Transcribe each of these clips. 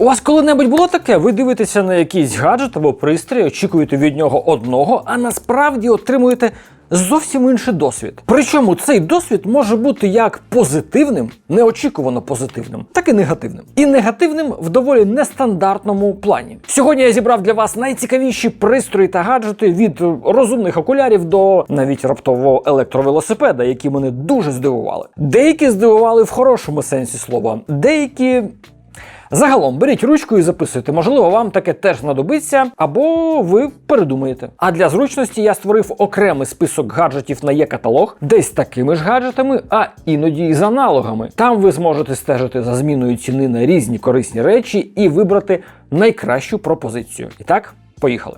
У вас коли-небудь було таке? Ви дивитеся на якийсь гаджет або пристрій, очікуєте від нього одного, а насправді отримуєте зовсім інший досвід. Причому цей досвід може бути як позитивним, неочікувано позитивним, так і негативним. І негативним в доволі нестандартному плані. Сьогодні я зібрав для вас найцікавіші пристрої та гаджети від розумних окулярів до навіть раптового електровелосипеда, які мене дуже здивували. Деякі здивували в хорошому сенсі слова, деякі Загалом беріть ручку і записуйте. Можливо, вам таке теж знадобиться, або ви передумаєте. А для зручності я створив окремий список гаджетів на є-каталог, десь такими ж гаджетами, а іноді і з аналогами. Там ви зможете стежити за зміною ціни на різні корисні речі і вибрати найкращу пропозицію. І так, поїхали.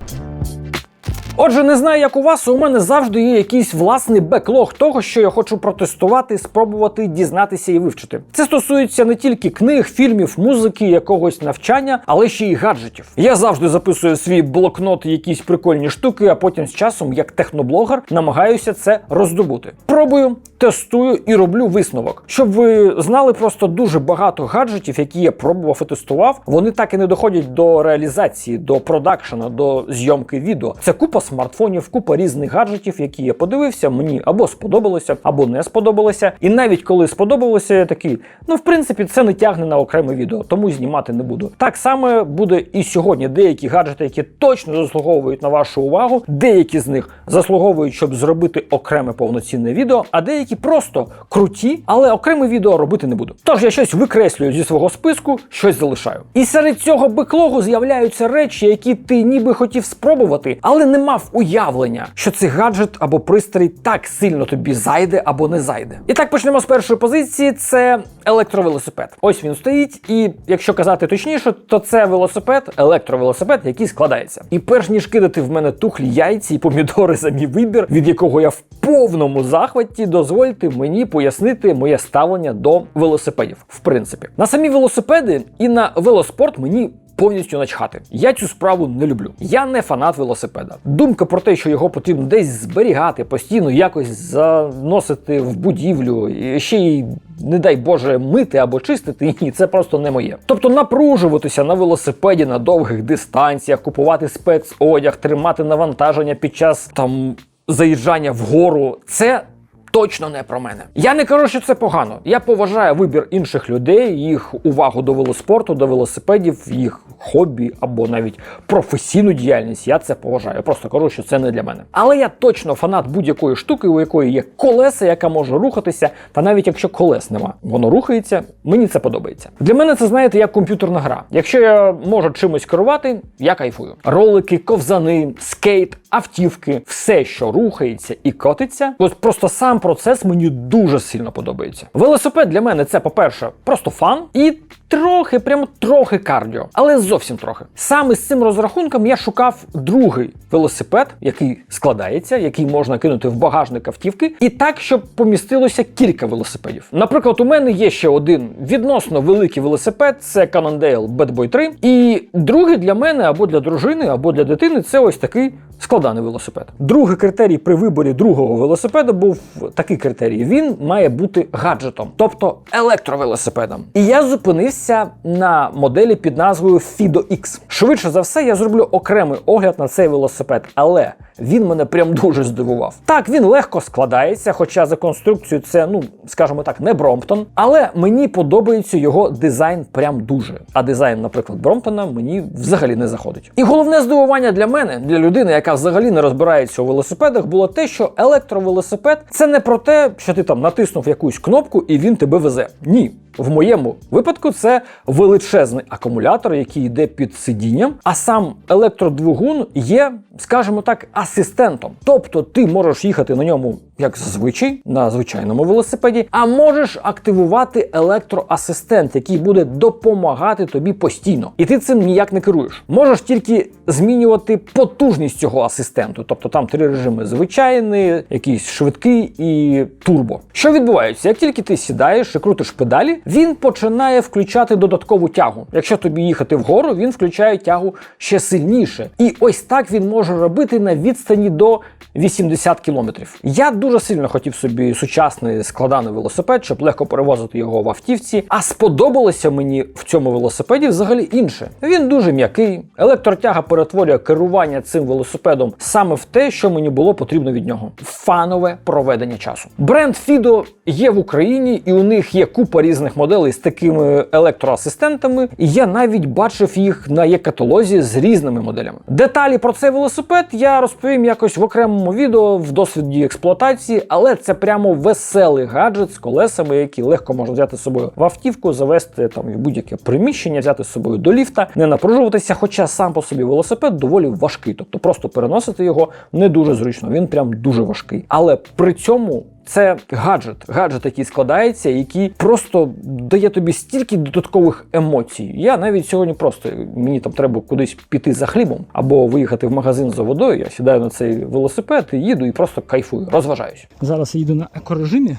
Отже, не знаю, як у вас, у мене завжди є якийсь власний беклог того, що я хочу протестувати, спробувати дізнатися і вивчити. Це стосується не тільки книг, фільмів, музики, якогось навчання, але ще й гаджетів. Я завжди записую свій блокнот якісь прикольні штуки, а потім з часом, як техноблогер, намагаюся це роздобути. Пробую, тестую і роблю висновок. Щоб ви знали, просто дуже багато гаджетів, які я пробував і тестував, вони так і не доходять до реалізації, до продакшена, до зйомки відео. Це купа смартфонів, купа різних гаджетів, які я подивився, мені або сподобалося, або не сподобалося. І навіть коли сподобалося, я такий, ну в принципі, це не тягне на окреме відео, тому знімати не буду. Так само буде і сьогодні. Деякі гаджети, які точно заслуговують на вашу увагу, деякі з них заслуговують, щоб зробити окреме повноцінне відео, а деякі просто круті, але окреме відео робити не буду. Тож я щось викреслюю зі свого списку, щось залишаю. І серед цього беклогу з'являються речі, які ти ніби хотів спробувати, але не мав уявлення, що цей гаджет або пристрій так сильно тобі зайде або не зайде. І так почнемо з першої позиції: це електровелосипед. Ось він стоїть, і якщо казати точніше, то це велосипед, електровелосипед, який складається. І перш ніж кидати в мене тухлі яйці і помідори за мій вибір, від якого я в повному захваті, дозвольте мені пояснити моє ставлення до велосипедів. В принципі, на самі велосипеди і на велоспорт мені. Повністю начхати. Я цю справу не люблю. Я не фанат велосипеда. Думка про те, що його потрібно десь зберігати, постійно якось заносити в будівлю, і ще й, не дай Боже, мити або чистити, ні, це просто не моє. Тобто напружуватися на велосипеді на довгих дистанціях, купувати спецодяг, тримати навантаження під час там заїжджання вгору, це. Точно не про мене. Я не кажу, що це погано. Я поважаю вибір інших людей, їх увагу до велоспорту, до велосипедів, їх хобі або навіть професійну діяльність. Я це поважаю. Я просто кажу, що це не для мене. Але я точно фанат будь-якої штуки, у якої є колеса, яка може рухатися. Та навіть якщо колес нема, воно рухається. Мені це подобається. Для мене це знаєте як комп'ютерна гра. Якщо я можу чимось керувати, я кайфую. Ролики, ковзани, скейт, автівки, все, що рухається і котиться, ось просто сам процес мені дуже сильно подобається. Велосипед для мене це, по-перше, просто фан і трохи, прямо трохи кардіо, але зовсім трохи. Саме з цим розрахунком я шукав другий велосипед, який складається, який можна кинути в багажник автівки, і так, щоб помістилося кілька велосипедів. Наприклад, у мене є ще один відносно великий велосипед, це Cannondale Bad Boy 3. І другий для мене або для дружини, або для дитини це ось такий складаний велосипед. Другий критерій при виборі другого велосипеда був такий критерій: він має бути гаджетом, тобто електровелосипедом. І я зупинився на моделі під назвою Fido X. Швидше за все, я зроблю окремий огляд на цей велосипед, але він мене прям дуже здивував. Так, він легко складається, хоча за конструкцією це, ну скажімо так, не Бромптон. Але мені подобається його дизайн прям дуже. А дизайн, наприклад, Бромптона мені взагалі не заходить. І головне здивування для мене, для людини, яка взагалі не розбирається у велосипедах, було те, що електровелосипед це не про те, що ти там натиснув якусь кнопку і він тебе везе. Ні. В моєму випадку це величезний акумулятор, який йде під сидінням, а сам електродвигун є, скажімо так, асистентом. Тобто ти можеш їхати на ньому як зазвичай, на звичайному велосипеді, а можеш активувати електроасистент, який буде допомагати тобі постійно. І ти цим ніяк не керуєш. Можеш тільки змінювати потужність цього асистенту. Тобто там три режими: звичайний, якийсь швидкий і турбо. Що відбувається? Як тільки ти сідаєш і крутиш педалі, він починає включати додаткову тягу. Якщо тобі їхати вгору, він включає тягу ще сильніше. І ось так він може робити на відстані до 80 кілометрів. Я дуже сильно хотів собі сучасний складаний велосипед, щоб легко перевозити його в автівці. А сподобалося мені в цьому велосипеді взагалі інше. Він дуже м'який. Електротяга перетворює керування цим велосипедом саме в те, що мені було потрібно від нього фанове проведення часу. Бренд Fido є в Україні, і у них є купа різних моделей з такими електроасистентами. І я навіть бачив їх на є-каталозі з різними моделями. Деталі про цей велосипед я розповім якось в окремому відео в досвіді експлуатації, але це прямо веселий гаджет з колесами, які легко можна взяти з собою в автівку, завести там будь-яке приміщення, взяти з собою до ліфта, не напружуватися. Хоча сам по собі велосипед доволі важкий, тобто просто переносити його не дуже зручно. Він прям дуже важкий. Але при цьому це гаджет, гаджет, який складається, який просто дає тобі стільки додаткових емоцій. Я навіть сьогодні просто мені там треба кудись піти за хлібом або виїхати в магазин за водою. Я сідаю на цей велосипед і їду і просто кайфую, розважаюсь. Зараз я їду на екорежимі.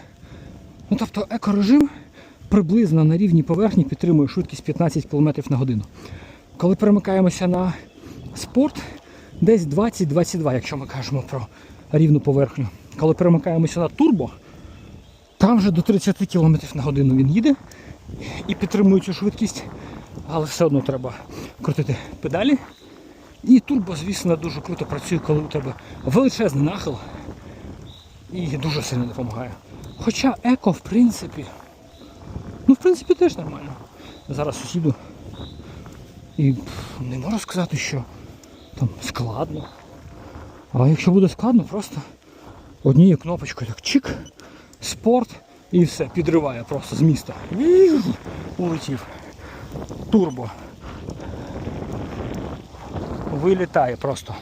Ну тобто екорежим приблизно на рівній поверхні підтримує швидкість 15 км на годину. Коли перемикаємося на спорт, десь 20-22, якщо ми кажемо про рівну поверхню. Коли перемикаємося на турбо, там вже до 30 км на годину він їде і підтримує цю швидкість, але все одно треба крутити педалі. І турбо, звісно, дуже круто працює, коли у тебе величезний нахил і дуже сильно допомагає. Хоча еко, в принципі, ну, в принципі, теж нормально. Зараз їду і не можу сказати, що там складно. А якщо буде складно, просто однією кнопочкою так чик, спорт і все, підриває просто з міста. Улетів. Турбо. Вилітає просто.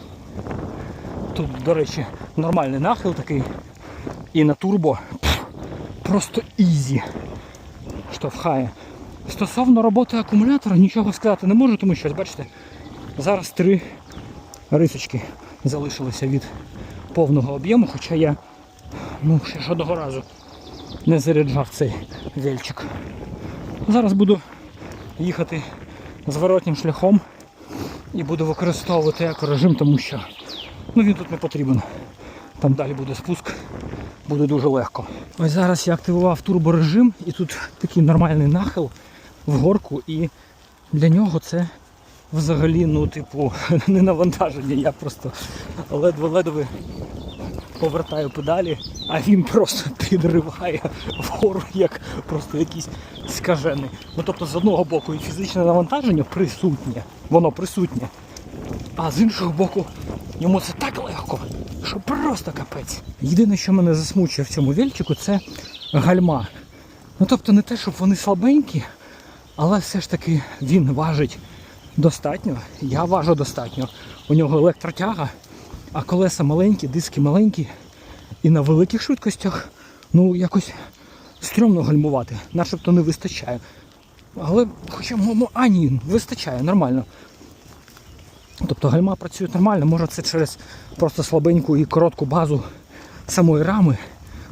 Тут, до речі, нормальний нахил такий. І на турбо пф, просто ізі штовхає. Стосовно роботи акумулятора нічого сказати не можу, тому що, бачите, зараз три рисочки залишилися від повного об'єму, хоча я ну, ще жодного разу не заряджав цей вельчик. Зараз буду їхати зворотнім шляхом і буду використовувати екорежим, тому що ну, він тут не потрібен. Там далі буде спуск, буде дуже легко. Ось зараз я активував турборежим і тут такий нормальний нахил в горку, і для нього це взагалі, ну, типу, не навантаження. Я просто ледве-ледве повертаю педалі, а він просто підриває вгору як просто якийсь скажений. Ну тобто з одного боку і фізичне навантаження присутнє, воно присутнє. А з іншого боку, йому це так легко, що просто капець. Єдине, що мене засмучує в цьому вельчику, це гальма. Ну тобто не те, щоб вони слабенькі, але все ж таки він важить достатньо. Я важу достатньо. У нього електротяга, а колеса маленькі, диски маленькі. І на великих швидкостях ну якось стрьомно гальмувати, начебто не вистачає. Але хоча ну, а ні, вистачає нормально. Тобто гальма працює нормально, може це через просто слабеньку і коротку базу самої рами.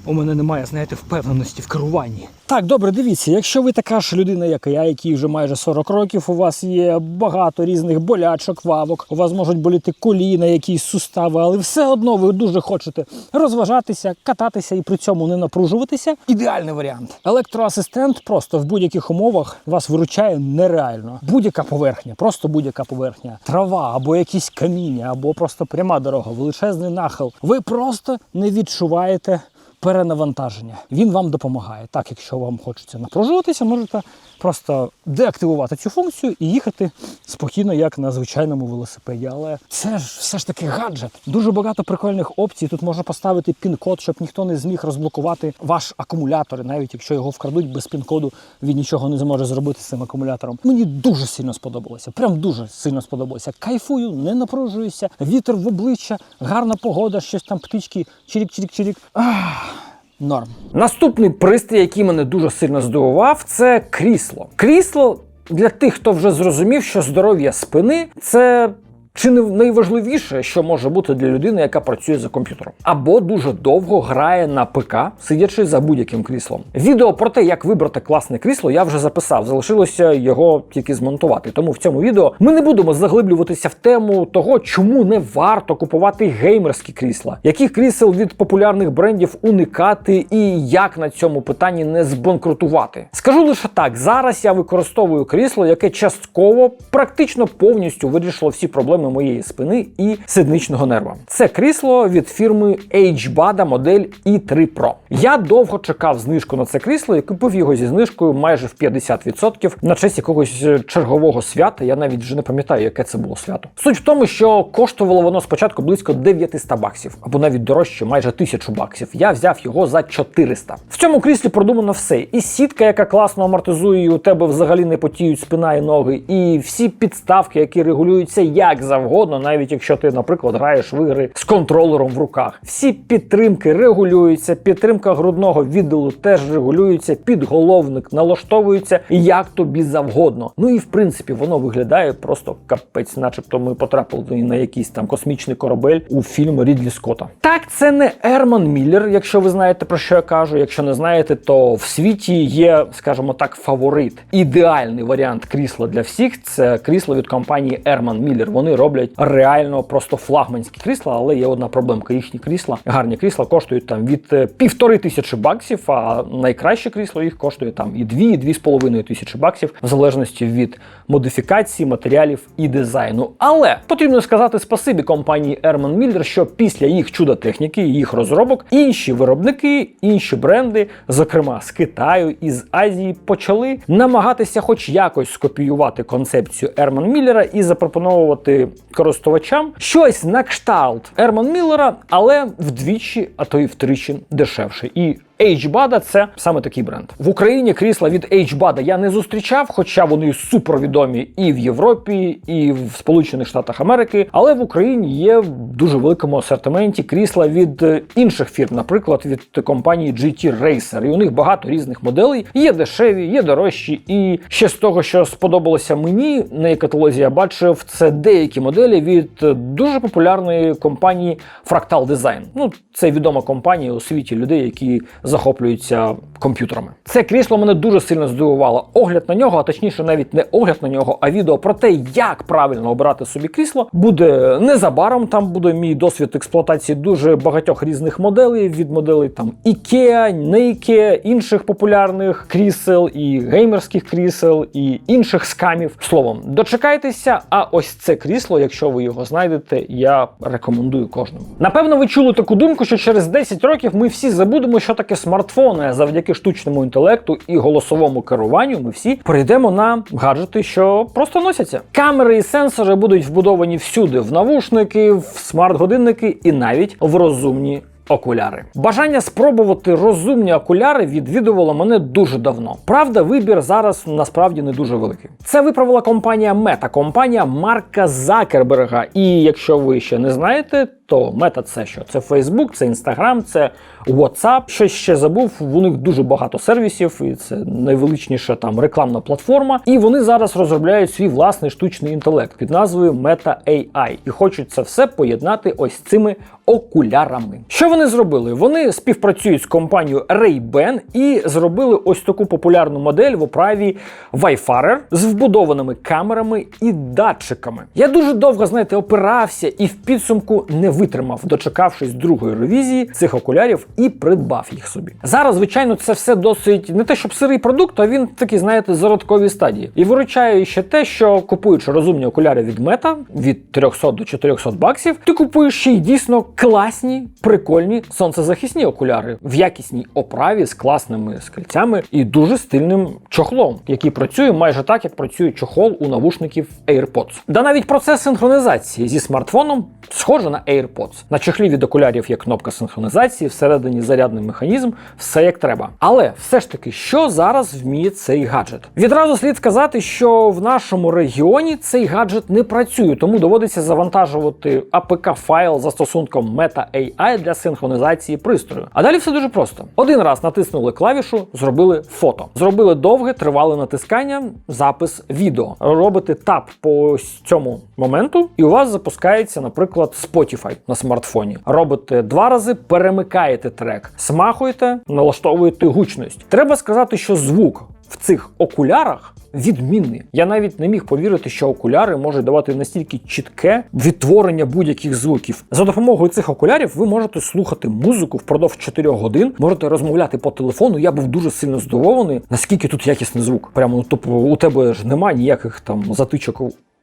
У мене немає, знаєте, впевненості в керуванні. Так, добре, дивіться, якщо ви така ж людина, як я, який вже майже 40 років, у вас є багато різних болячок, вавок, у вас можуть боліти коліна, якісь сустави, але все одно ви дуже хочете розважатися, кататися і при цьому не напружуватися. Ідеальний варіант. Електроасистент просто в будь-яких умовах вас виручає нереально. Будь-яка поверхня, просто будь-яка поверхня, трава або якісь каміння, або просто пряма дорога, величезний нахил. Ви просто не відчуваєте перенавантаження. Він вам допомагає. Так, якщо вам хочеться напружуватися, можете просто деактивувати цю функцію і їхати спокійно, як на звичайному велосипеді. Але це ж все ж таки гаджет. Дуже багато прикольних опцій. Тут можна поставити пін-код, щоб ніхто не зміг розблокувати ваш акумулятор, навіть якщо його вкрадуть без пін-коду, він нічого не зможе зробити з цим акумулятором. Мені дуже сильно сподобалося. Прям дуже сильно сподобалося. Кайфую, не напружуюся, вітер в обличчя, гарна погода, щось там птички, чирік-чирік-чирік. Ах. Норм. Наступний пристрій, який мене дуже сильно здивував, це крісло. Крісло для тих, хто вже зрозумів, що здоров'я спини це чи не найважливіше, що може бути для людини, яка працює за комп'ютером, або дуже довго грає на ПК, сидячи за будь-яким кріслом. Відео про те, як вибрати класне крісло, я вже записав. Залишилося його тільки змонтувати. Тому в цьому відео ми не будемо заглиблюватися в тему того, чому не варто купувати геймерські крісла, яких крісел від популярних брендів уникати і як на цьому питанні не збанкрутувати. Скажу лише так: зараз я використовую крісло, яке частково, практично повністю вирішило всі проблеми моєї спини і сидничного нерва. Це крісло від фірми HBADA модель i3 Pro. Я довго чекав знижку на це крісло і купив його зі знижкою майже в 50% на честь якогось е, чергового свята. Я навіть вже не пам'ятаю, яке це було свято. Суть в тому, що коштувало воно спочатку близько 900 баксів, або навіть дорожче, майже 1000 баксів. Я взяв його за 400. В цьому кріслі продумано все. І сітка, яка класно амортизує, і у тебе взагалі не потіють спина і ноги, і всі підставки, які регулюються як завгодно, навіть якщо ти, наприклад, граєш в ігри з контролером в руках. Всі підтримки регулюються, підтримка грудного відділу теж регулюється, підголовник налаштовується як тобі завгодно. Ну і в принципі воно виглядає просто капець, начебто ми потрапили на якийсь там космічний корабель у фільм Рідлі Скотта. Так, це не Ерман Міллер, якщо ви знаєте про що я кажу. Якщо не знаєте, то в світі є, скажімо так, фаворит. Ідеальний варіант крісла для всіх це крісло від компанії Ерман Міллер. Вони роблять реально просто флагманські крісла, але є одна проблемка. Їхні крісла, гарні крісла коштують там від е, півтори тисячі баксів, а найкраще крісло їх коштує там і дві, і дві з половиною тисячі баксів, в залежності від модифікації, матеріалів і дизайну. Але потрібно сказати спасибі компанії Ерман Міллер, що після їх чудо техніки, їх розробок, інші виробники, інші бренди, зокрема з Китаю і з Азії, почали намагатися, хоч якось скопіювати концепцію Ерман Міллера і запропонувати користувачам щось на кшталт Ерман Міллера, але вдвічі, а то й втричі дешевше. І HBADA – це саме такий бренд. В Україні крісла від HBADA я не зустрічав, хоча вони супервідомі і в Європі, і в Сполучених Штатах Америки. Але в Україні є в дуже великому асортименті крісла від е, інших фірм, наприклад, від компанії GT Racer. І у них багато різних моделей. Є дешеві, є дорожчі. І ще з того, що сподобалося мені на каталозі, я бачив, це деякі моделі від е, дуже популярної компанії Fractal Design. Ну, це відома компанія у світі людей, які захоплюються комп'ютерами. Це крісло мене дуже сильно здивувало. Огляд на нього, а точніше, навіть не огляд на нього, а відео про те, як правильно обирати собі крісло, буде незабаром. Там буде мій досвід експлуатації дуже багатьох різних моделей, від моделей там IKEA, не інших популярних крісел, і геймерських крісел, і інших скамів. Словом, дочекайтеся. А ось це крісло, якщо ви його знайдете, я рекомендую кожному. Напевно, ви чули таку думку, що через 10 років ми всі забудемо, що таке смартфони, а завдяки штучному інтелекту і голосовому керуванню ми всі перейдемо на гаджети, що просто носяться. Камери і сенсори будуть вбудовані всюди: в навушники, в смарт-годинники і навіть в розумні. Окуляри. Бажання спробувати розумні окуляри відвідувало мене дуже давно. Правда, вибір зараз насправді не дуже великий. Це виправила компанія Meta, компанія Марка Закерберга. І якщо ви ще не знаєте, то Meta це що? Це Facebook, це Instagram, це WhatsApp. Щось ще забув. У них дуже багато сервісів, і це найвеличніша там рекламна платформа. І вони зараз розробляють свій власний штучний інтелект під назвою Meta AI. І хочуть це все поєднати ось цими окулярами. Що вони зробили? Вони співпрацюють з компанією Ray-Ban і зробили ось таку популярну модель в оправі Wi-Fi з вбудованими камерами і датчиками. Я дуже довго, знаєте, опирався і в підсумку не витримав, дочекавшись другої ревізії цих окулярів і придбав їх собі. Зараз, звичайно, це все досить не те, щоб сирий продукт, а він такий, знаєте, зародковій стадії. І виручає ще те, що купуючи розумні окуляри від Мета від 300 до 400 баксів, ти купуєш ще й дійсно класні, прикольні сонцезахисні окуляри в якісній оправі з класними скальцями і дуже стильним чохлом, який працює майже так, як працює чохол у навушників AirPods. Да навіть процес синхронізації зі смартфоном схоже на AirPods. На чохлі від окулярів є кнопка синхронізації, всередині зарядний механізм, все як треба. Але все ж таки, що зараз вміє цей гаджет? Відразу слід сказати, що в нашому регіоні цей гаджет не працює, тому доводиться завантажувати APK файл застосунком Meta AI для синхронізації пристрою. А далі все дуже просто: один раз натиснули клавішу, зробили фото, зробили довге тривале натискання, запис відео. Робите тап по цьому моменту, і у вас запускається, наприклад, Spotify на смартфоні. Робите два рази, перемикаєте трек, смахуєте, налаштовуєте гучність. Треба сказати, що звук в цих окулярах. Відмінний. Я навіть не міг повірити, що окуляри можуть давати настільки чітке відтворення будь-яких звуків. За допомогою цих окулярів ви можете слухати музику впродовж 4 годин, можете розмовляти по телефону. Я був дуже сильно здивований, наскільки тут якісний звук. Прямо ну, тобто у тебе ж немає ніяких там затичок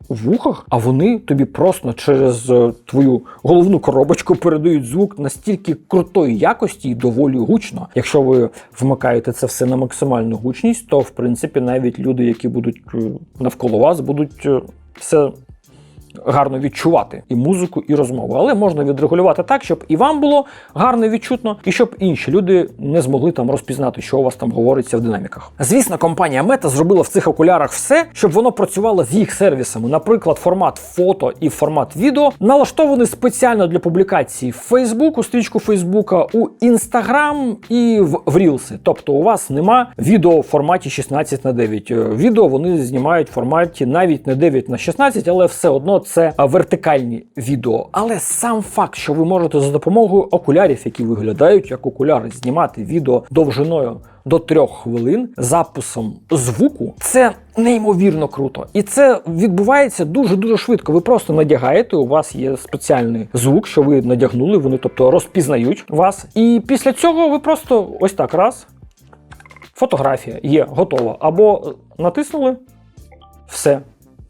у вухах, а вони тобі просто через е, твою головну коробочку передають звук настільки крутої якості і доволі гучно. Якщо ви вмикаєте це все на максимальну гучність, то в принципі навіть люди, які будуть е, навколо вас, будуть е, все гарно відчувати і музику, і розмову. Але можна відрегулювати так, щоб і вам було гарно відчутно, і щоб інші люди не змогли там розпізнати, що у вас там говориться в динаміках. Звісно, компанія Meta зробила в цих окулярах все, щоб воно працювало з їх сервісами. Наприклад, формат фото і формат відео налаштований спеціально для публікації в Facebook, у стрічку Фейсбука, у Instagram і в, в Reels. Тобто у вас нема відео в форматі 16 на 9. Е, Відео вони знімають в форматі навіть не 9 на 16, але все одно це вертикальні відео. Але сам факт, що ви можете за допомогою окулярів, які виглядають як окуляри, знімати відео довжиною до трьох хвилин записом звуку, це неймовірно круто. І це відбувається дуже дуже швидко. Ви просто надягаєте, у вас є спеціальний звук, що ви надягнули, вони тобто розпізнають вас. І після цього ви просто ось так раз. Фотографія є готова. Або натиснули, все.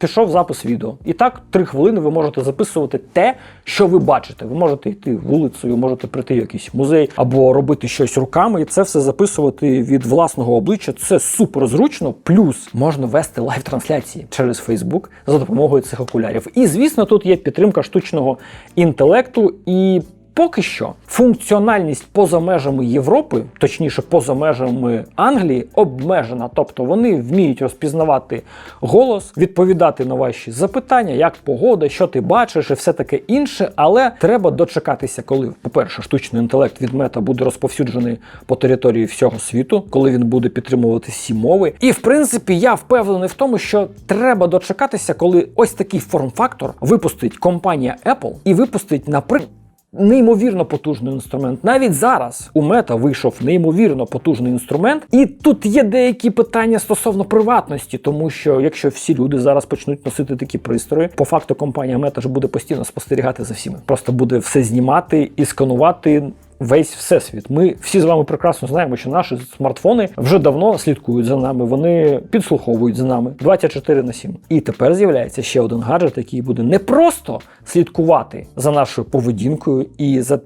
Пішов запис відео. І так, три хвилини ви можете записувати те, що ви бачите. Ви можете йти вулицею, можете прийти в якийсь музей або робити щось руками, і це все записувати від власного обличчя. Це супер зручно. Плюс можна вести лайв-трансляції через Facebook за допомогою цих окулярів. І звісно, тут є підтримка штучного інтелекту і. Поки що функціональність поза межами Європи, точніше поза межами Англії, обмежена. Тобто вони вміють розпізнавати голос, відповідати на ваші запитання, як погода, що ти бачиш, і все таке інше. Але треба дочекатися, коли, по-перше, штучний інтелект від мета буде розповсюджений по території всього світу, коли він буде підтримувати всі мови. І в принципі, я впевнений в тому, що треба дочекатися, коли ось такий форм-фактор випустить компанія Apple і випустить, наприклад. Неймовірно потужний інструмент. Навіть зараз у мета вийшов неймовірно потужний інструмент, і тут є деякі питання стосовно приватності, тому що якщо всі люди зараз почнуть носити такі пристрої, по факту компанія Мета ж буде постійно спостерігати за всіми. Просто буде все знімати і сканувати. Весь всесвіт. Ми всі з вами прекрасно знаємо, що наші смартфони вже давно слідкують за нами, вони підслуховують за нами 24 на 7. І тепер з'являється ще один гаджет, який буде не просто слідкувати за нашою поведінкою і за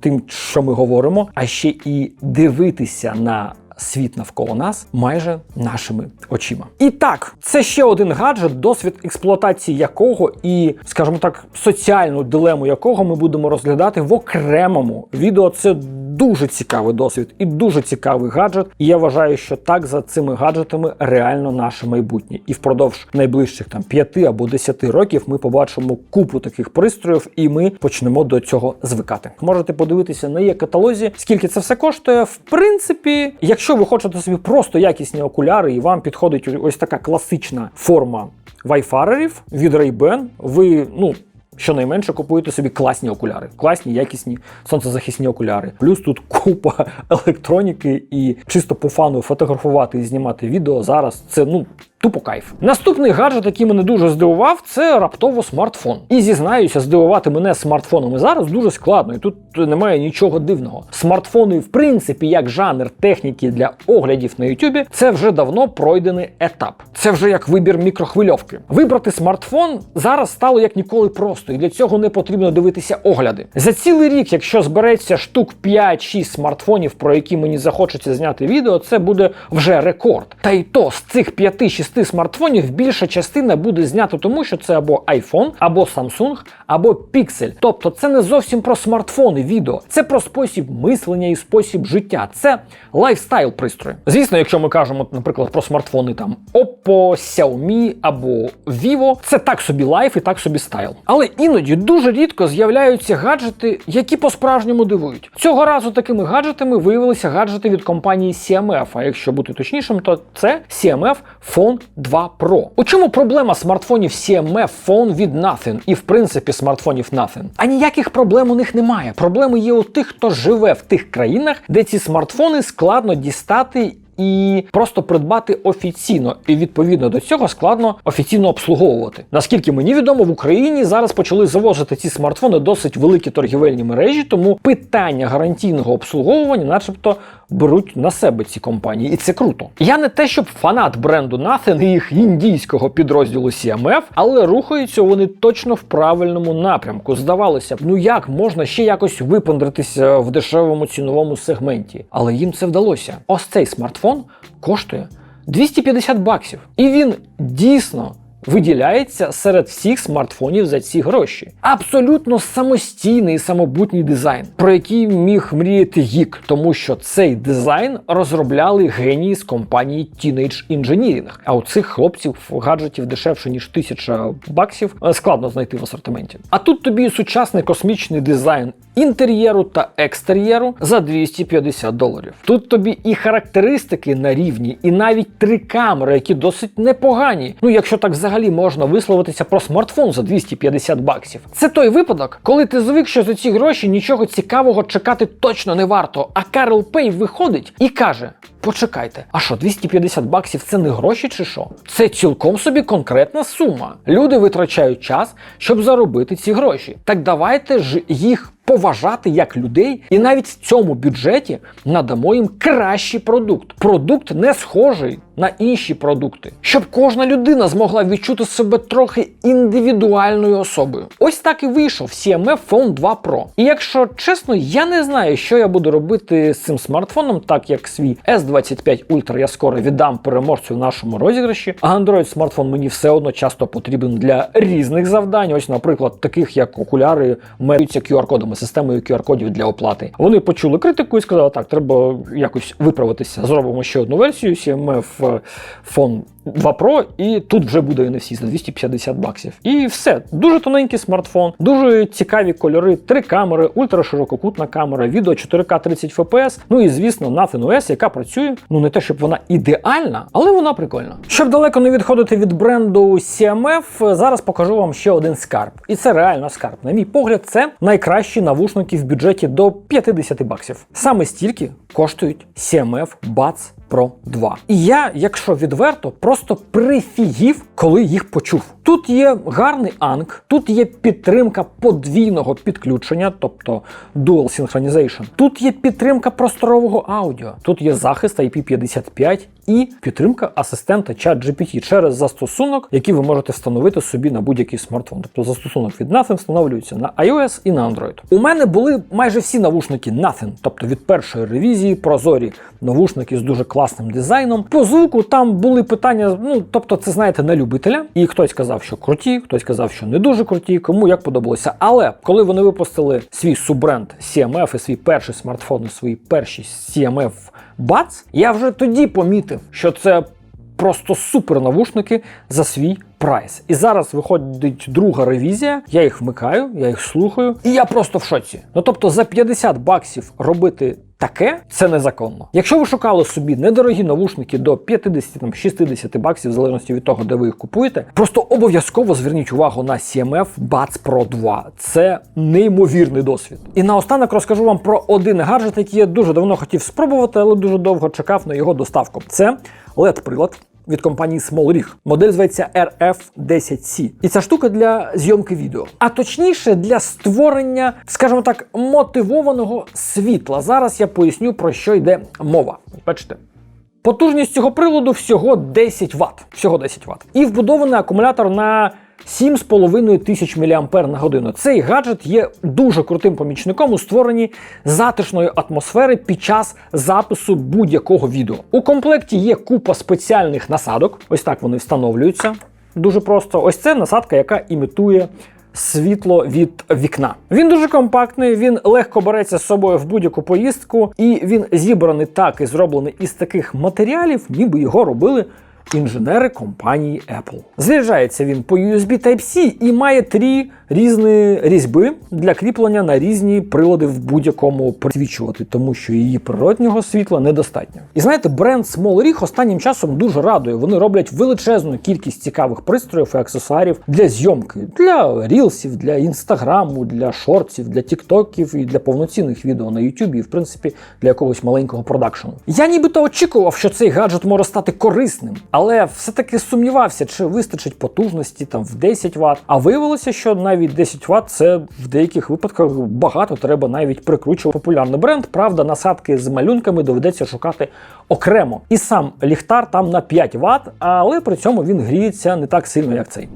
тим, що ми говоримо, а ще і дивитися на. Світ навколо нас майже нашими очима. І так, це ще один гаджет, досвід експлуатації якого і, скажімо так, соціальну дилему якого ми будемо розглядати в окремому відео. Це дуже цікавий досвід і дуже цікавий гаджет. І я вважаю, що так за цими гаджетами реально наше майбутнє. І впродовж найближчих там 5 або 10 років ми побачимо купу таких пристроїв, і ми почнемо до цього звикати. Можете подивитися на є каталозі, скільки це все коштує. В принципі, якщо ви хочете собі просто якісні окуляри, і вам підходить ось така класична форма вайфарерів від Ray-Ban, ви ну. Щонайменше купуєте собі класні окуляри, класні, якісні сонцезахисні окуляри. Плюс тут купа електроніки і чисто по фану фотографувати і знімати відео зараз. Це ну тупо кайф. Наступний гаджет, який мене дуже здивував, це раптово смартфон. І зізнаюся, здивувати мене смартфонами зараз дуже складно, і тут немає нічого дивного. Смартфони, в принципі, як жанр техніки для оглядів на Ютубі, це вже давно пройдений етап. Це вже як вибір мікрохвильовки. Вибрати смартфон зараз стало як ніколи просто, і для цього не потрібно дивитися огляди. За цілий рік, якщо збереться штук 5-6 смартфонів, про які мені захочеться зняти відео, це буде вже рекорд. Та й то з цих 5-6 шести смартфонів більша частина буде знята тому, що це або iPhone, або Samsung, або Pixel. Тобто це не зовсім про смартфони відео, це про спосіб мислення і спосіб життя. Це лайфстайл пристрої. Звісно, якщо ми кажемо, наприклад, про смартфони там Oppo, Xiaomi або Vivo, це так собі лайф і так собі стайл. Але іноді дуже рідко з'являються гаджети, які по-справжньому дивують. Цього разу такими гаджетами виявилися гаджети від компанії CMF, а якщо бути точнішим, то це CMF Phone 2 Pro. У чому проблема смартфонів CMF Phone від Nothing і в принципі смартфонів Nothing? А ніяких проблем у них немає. Проблеми є у тих, хто живе в тих країнах, де ці смартфони складно дістати і просто придбати офіційно, і відповідно до цього складно офіційно обслуговувати. Наскільки мені відомо, в Україні зараз почали завозити ці смартфони досить великі торгівельні мережі, тому питання гарантійного обслуговування, начебто, беруть на себе ці компанії, і це круто. Я не те, щоб фанат бренду Nothing і їх індійського підрозділу CMF, але рухаються вони точно в правильному напрямку. Здавалося б, ну як можна ще якось випендритися в дешевому ціновому сегменті, але їм це вдалося. Ось цей смартфон коштує 250 баксів, і він дійсно. Виділяється серед всіх смартфонів за ці гроші. Абсолютно самостійний самобутній дизайн, про який міг мріяти гік, тому що цей дизайн розробляли генії з компанії Teenage Engineering. А у цих хлопців гаджетів дешевше ніж тисяча баксів е, складно знайти в асортименті. А тут тобі сучасний космічний дизайн інтер'єру та екстер'єру за 250 доларів. Тут тобі і характеристики на рівні, і навіть три камери, які досить непогані. Ну, якщо так взагалі можна висловитися про смартфон за 250 баксів. Це той випадок, коли ти звик, що за ці гроші нічого цікавого чекати точно не варто. А Карл Пей виходить і каже: Почекайте, а що, 250 баксів це не гроші чи що? Це цілком собі конкретна сума. Люди витрачають час, щоб заробити ці гроші. Так давайте ж їх поважати як людей, і навіть в цьому бюджеті надамо їм кращий продукт. Продукт не схожий на інші продукти, щоб кожна людина змогла відчути себе трохи індивідуальною особою. Ось так і вийшов CMF Phone 2 Pro. І якщо чесно, я не знаю, що я буду робити з цим смартфоном, так як свій S25 Ultra я скоро віддам переможцю в нашому розіграші. А Android смартфон мені все одно часто потрібен для різних завдань. Ось, наприклад, таких як окуляри мерюються QR-кодами, системою QR-кодів для оплати. Вони почули критику і сказали, так, треба якось виправитися. Зробимо ще одну версію CMF Phone 2 Pro, і тут вже буде NFC за 250 баксів. І все. Дуже тоненький смартфон, дуже цікаві кольори, три камери, ультраширококутна камера, відео 4К 30 FPS. Ну і звісно, Nothing OS, яка працює. Ну не те, щоб вона ідеальна, але вона прикольна. Щоб далеко не відходити від бренду CMF, зараз покажу вам ще один скарб. І це реально скарб. На мій погляд, це найкращі навушники в бюджеті до 50 баксів. Саме стільки коштують CMF Buds Pro 2. І я, якщо відверто, просто прифігів, коли їх почув. Тут є гарний анк, тут є підтримка подвійного підключення, тобто Dual Synchronization. Тут є підтримка просторового аудіо, тут є захист IP55 і підтримка асистента ChatGPT через застосунок, який ви можете встановити собі на будь-який смартфон. Тобто застосунок від Nothing встановлюється на iOS і на Android. У мене були майже всі навушники Nothing, тобто від першої ревізії, прозорі навушники з дуже класним дизайном. По звуку там були питання, ну тобто, це знаєте, на любителя. І хтось казав, що круті, хтось казав, що не дуже круті, кому як подобалося. Але коли вони випустили свій суббренд CMF і свій перший смартфон, і свої перші CMF Buds, я вже тоді помітив, що це просто супер навушники за свій прайс. І зараз виходить друга ревізія. Я їх вмикаю, я їх слухаю, і я просто в шоці. Ну тобто за 50 баксів робити. Таке це незаконно. Якщо ви шукали собі недорогі навушники до 50-60 баксів, в залежності від того, де ви їх купуєте, просто обов'язково зверніть увагу на CMF Buds Pro 2. Це неймовірний досвід. І наостанок розкажу вам про один гаджет, який я дуже давно хотів спробувати, але дуже довго чекав на його доставку. Це LED-прилад. Від компанії SmallRig. Модель зветься RF10C. І ця штука для зйомки відео. А точніше, для створення, скажімо так, мотивованого світла. Зараз я поясню, про що йде мова. Бачите? Потужність цього приладу всього 10 Вт. Всього 10 Вт. І вбудований акумулятор на 7,5 тисяч мА на годину. Цей гаджет є дуже крутим помічником у створенні затишної атмосфери під час запису будь-якого відео. У комплекті є купа спеціальних насадок. Ось так вони встановлюються. Дуже просто. Ось це насадка, яка імітує. Світло від вікна. Він дуже компактний, він легко береться з собою в будь-яку поїздку, і він зібраний так і зроблений із таких матеріалів, ніби його робили інженери компанії Apple. Заряджається він по USB Type-C і має три різні різьби для кріплення на різні прилади в будь-якому присвічувати, тому що її природнього світла недостатньо. І знаєте, бренд Small Rig останнім часом дуже радує. Вони роблять величезну кількість цікавих пристроїв і аксесуарів для зйомки, для рілсів, для інстаграму, для шортів, для тіктоків і для повноцінних відео на Ютубі, і в принципі для якогось маленького продакшену. Я нібито очікував, що цей гаджет може стати корисним, але все-таки сумнівався, чи вистачить потужності там в 10 Вт. А виявилося, що навіть 10 Вт це в деяких випадках багато. Треба навіть прикручувати популярний бренд. Правда, насадки з малюнками доведеться шукати окремо. І сам ліхтар там на 5 Вт, але при цьому він гріється не так сильно, як цей.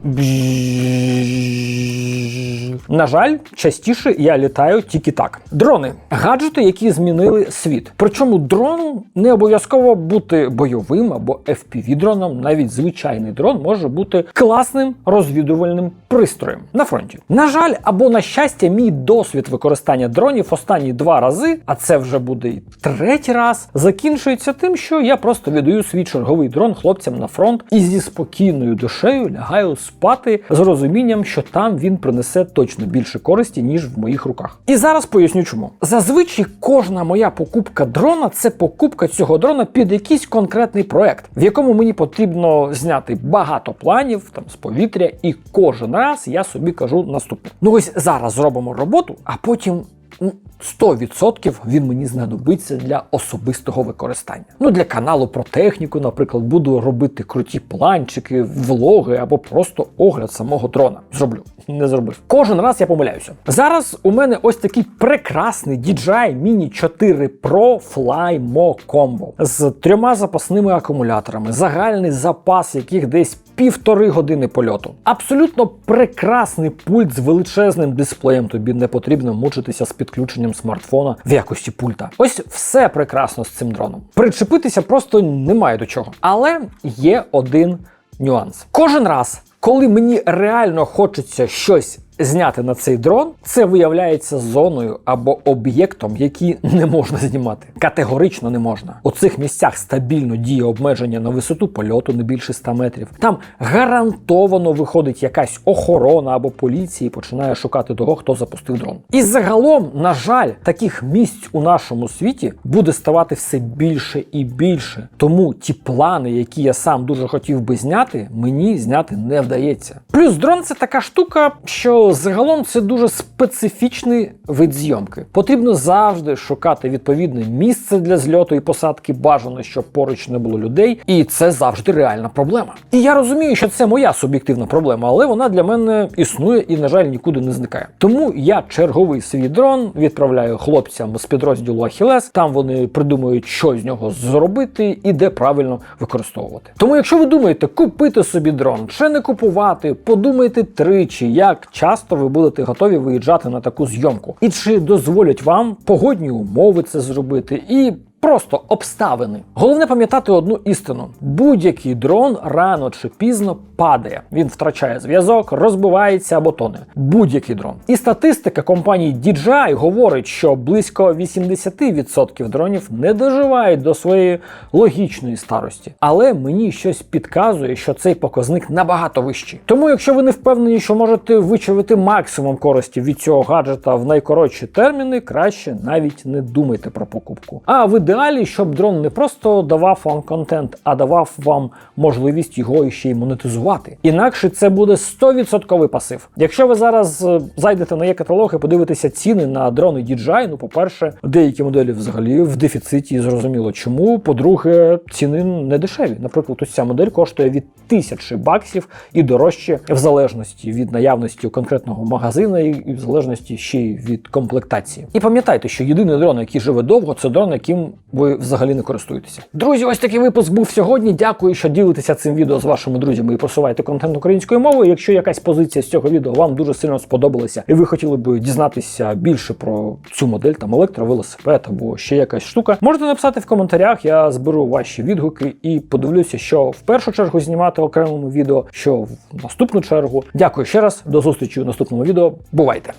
На жаль, частіше я літаю тільки так. Дрони гаджети, які змінили світ. Причому дрон не обов'язково бути бойовим або fpv дроном. Навіть звичайний дрон може бути класним розвідувальним пристроєм на фронті. На жаль, або на щастя, мій досвід використання дронів останні два рази, а це вже буде і третій раз, закінчується тим, що я просто віддаю свій черговий дрон хлопцям на фронт і зі спокійною душею лягаю спати з розумінням, що там він принесе точно більше користі, ніж в моїх руках. І зараз поясню чому. Зазвичай кожна моя покупка дрона це покупка цього дрона під якийсь конкретний проект, в якому мені потрібно зняти багато планів там з повітря, і кожен раз я собі кажу наступне: ну ось зараз зробимо роботу, а потім. Ну, 100% він мені знадобиться для особистого використання. Ну, для каналу про техніку, наприклад, буду робити круті планчики, влоги або просто огляд самого дрона. Зроблю, не зробив. Кожен раз я помиляюся. Зараз у мене ось такий прекрасний DJI Mini 4 Pro Fly Mo Combo з трьома запасними акумуляторами, загальний запас яких десь півтори години польоту. Абсолютно прекрасний пульт з величезним дисплеєм. Тобі не потрібно мучитися з підключенням смартфона в якості пульта. Ось все прекрасно з цим дроном. Причепитися просто немає до чого. Але є один нюанс. Кожен раз, коли мені реально хочеться щось зняти на цей дрон, це виявляється зоною або об'єктом, який не можна знімати. Категорично не можна. У цих місцях стабільно діє обмеження на висоту польоту не більше 100 метрів. Там гарантовано виходить якась охорона або поліція і починає шукати того, хто запустив дрон. І загалом, на жаль, таких місць у нашому світі буде ставати все більше і більше. Тому ті плани, які я сам дуже хотів би зняти, мені зняти не вдається. Плюс дрон це така штука, що загалом це дуже специфічний вид зйомки. Потрібно завжди шукати відповідне місце для зльоту і посадки. Бажано, щоб поруч не було людей, і це завжди реальна проблема. І я розумію, що це моя суб'єктивна проблема, але вона для мене існує і, на жаль, нікуди не зникає. Тому я черговий свій дрон відправляю хлопцям з підрозділу Ахілес. Там вони придумують, що з нього зробити і де правильно використовувати. Тому, якщо ви думаєте купити собі дрон чи не купувати, подумайте тричі, як часто ви будете готові виїжджати на таку зйомку, і чи дозволять вам погодні умови це зробити і. Просто обставини. Головне пам'ятати одну істину: будь-який дрон рано чи пізно падає. Він втрачає зв'язок, розбивається або тоне. Будь-який дрон. І статистика компанії DJI говорить, що близько 80% дронів не доживають до своєї логічної старості. Але мені щось підказує, що цей показник набагато вищий. Тому, якщо ви не впевнені, що можете вичавити максимум користі від цього гаджета в найкоротші терміни, краще навіть не думайте про покупку. А в ідеалі, щоб дрон не просто давав вам контент, а давав вам можливість його ще й монетизувати. Інакше це буде 100% пасив. Якщо ви зараз е, зайдете на є-каталог і подивитеся ціни на дрони DJI, ну, по-перше, деякі моделі взагалі в дефіциті, зрозуміло чому. По-друге, ціни не дешеві. Наприклад, ось ця модель коштує від тисячі баксів і дорожче в залежності від наявності конкретного магазина і в залежності ще й від комплектації. І пам'ятайте, що єдиний дрон, який живе довго, це дрон, яким ви взагалі не користуєтеся. Друзі, ось такий випуск був сьогодні. Дякую, що ділитеся цим відео з вашими друзями і просуваєте контент українською мовою. Якщо якась позиція з цього відео вам дуже сильно сподобалася, і ви хотіли б дізнатися більше про цю модель, там електровелосипед або ще якась штука, можете написати в коментарях. Я зберу ваші відгуки і подивлюся, що в першу чергу знімати окремому відео, що в наступну чергу. Дякую ще раз, до зустрічі у наступному відео. Бувайте!